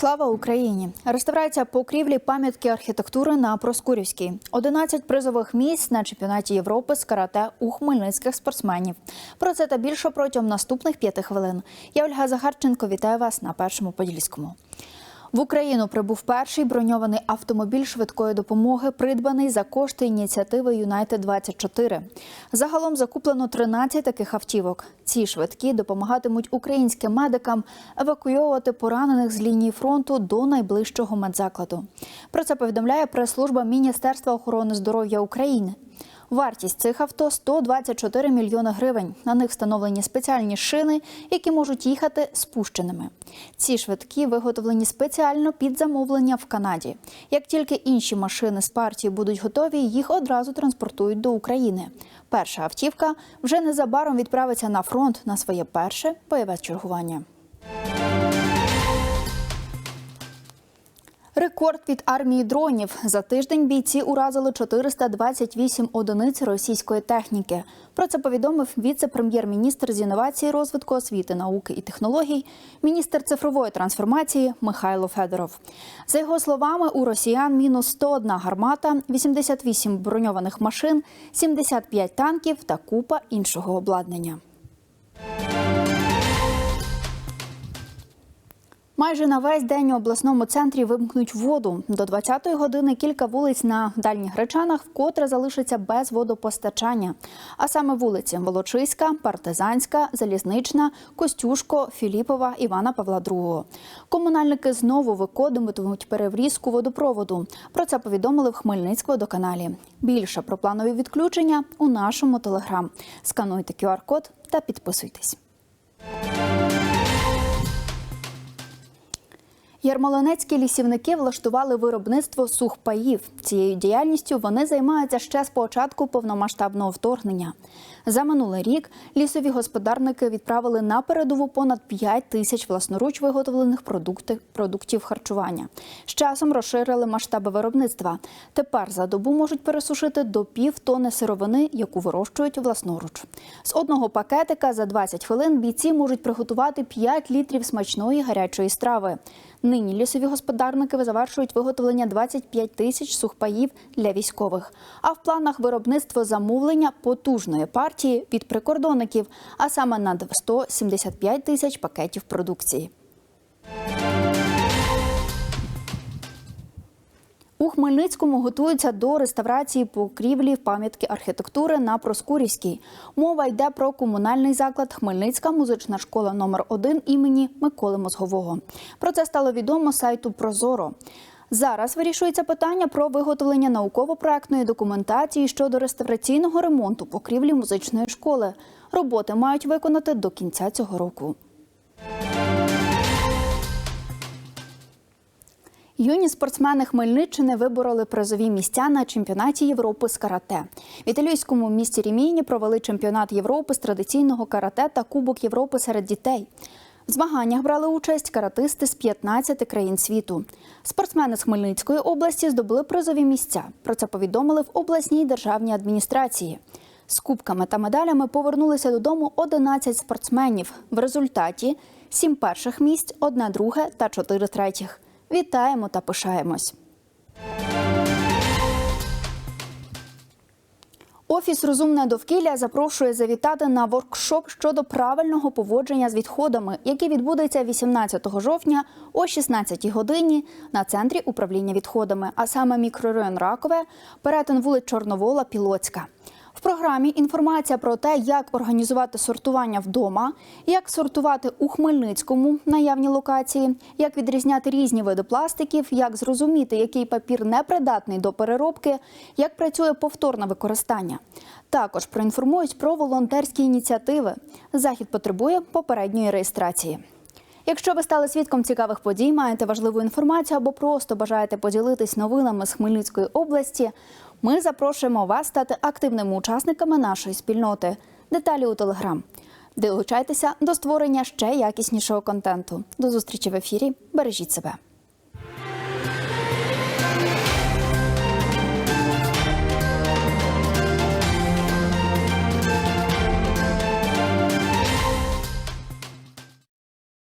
Слава Україні! Реставрація покрівлі пам'ятки архітектури на Проскурівській. 11 призових місць на чемпіонаті Європи з карате у хмельницьких спортсменів. Про це та більше протягом наступних п'яти хвилин. Я Ольга Захарченко вітаю вас на першому подільському. В Україну прибув перший броньований автомобіль швидкої допомоги, придбаний за кошти ініціативи Юнайтед 24 Загалом закуплено 13 таких автівок. Ці швидкі допомагатимуть українським медикам евакуйовувати поранених з лінії фронту до найближчого медзакладу. Про це повідомляє прес-служба Міністерства охорони здоров'я України. Вартість цих авто 124 мільйони гривень. На них встановлені спеціальні шини, які можуть їхати спущеними. Ці швидкі виготовлені спеціально під замовлення в Канаді. Як тільки інші машини з партії будуть готові, їх одразу транспортують до України. Перша автівка вже незабаром відправиться на фронт на своє перше бойове чергування. Рекорд від армії дронів за тиждень бійці уразили 428 одиниць російської техніки. Про це повідомив віце-прем'єр-міністр з інновації, розвитку освіти, науки і технологій, міністр цифрової трансформації Михайло Федоров. За його словами, у росіян мінус 101 гармата, 88 броньованих машин, 75 танків та купа іншого обладнання. Майже на весь день у обласному центрі вимкнуть воду. До 20-ї години кілька вулиць на дальніх речанах вкотре залишаться без водопостачання. А саме вулиці Волочиська, Партизанська, Залізнична, Костюшко, Філіпова, Івана Павла II. Комунальники знову виконуватимуть переврізку водопроводу. Про це повідомили в Хмельницькводоканалі. Більше про планові відключення у нашому телеграм. Скануйте QR-код та підписуйтесь. Ярмолинецькі лісівники влаштували виробництво сухпаїв. Цією діяльністю вони займаються ще з початку повномасштабного вторгнення. За минулий рік лісові господарники відправили на передову понад 5 тисяч власноруч виготовлених продуктів харчування. З часом розширили масштаби виробництва. Тепер за добу можуть пересушити до пів тони сировини, яку вирощують власноруч. З одного пакетика за 20 хвилин бійці можуть приготувати 5 літрів смачної гарячої страви. Нині лісові господарники завершують виготовлення 25 тисяч сухпаїв для військових. А в планах виробництво замовлення потужної партії від прикордонників, а саме на 175 тисяч пакетів продукції. У Хмельницькому готуються до реставрації покрівлі пам'ятки архітектури на Проскурівській. Мова йде про комунальний заклад Хмельницька музична школа номер 1 імені Миколи Мозгового. Про це стало відомо сайту Прозоро. Зараз вирішується питання про виготовлення науково-проектної документації щодо реставраційного ремонту покрівлі музичної школи. Роботи мають виконати до кінця цього року. Юні спортсмени Хмельниччини вибороли призові місця на чемпіонаті Європи з карате. В італійському місті Ріміні провели чемпіонат Європи з традиційного карате та Кубок Європи серед дітей. В змаганнях брали участь каратисти з 15 країн світу. Спортсмени з Хмельницької області здобули призові місця. Про це повідомили в обласній державній адміністрації. З кубками та медалями повернулися додому 11 спортсменів. В результаті сім перших місць, одне друге та чотири третіх. Вітаємо та пишаємось. Офіс Розумне довкілля запрошує завітати на воркшоп щодо правильного поводження з відходами, який відбудеться 18 жовтня о 16 годині на центрі управління відходами, а саме мікрорайон Ракове, перетин вулиць Чорновола, Пілоцька. В програмі інформація про те, як організувати сортування вдома, як сортувати у Хмельницькому наявні локації, як відрізняти різні види пластиків, як зрозуміти, який папір непридатний до переробки, як працює повторне використання. Також проінформують про волонтерські ініціативи. Захід потребує попередньої реєстрації. Якщо ви стали свідком цікавих подій, маєте важливу інформацію або просто бажаєте поділитись новинами з Хмельницької області, ми запрошуємо вас стати активними учасниками нашої спільноти. Деталі у телеграм. Долучайтеся до створення ще якіснішого контенту. До зустрічі в ефірі. Бережіть себе.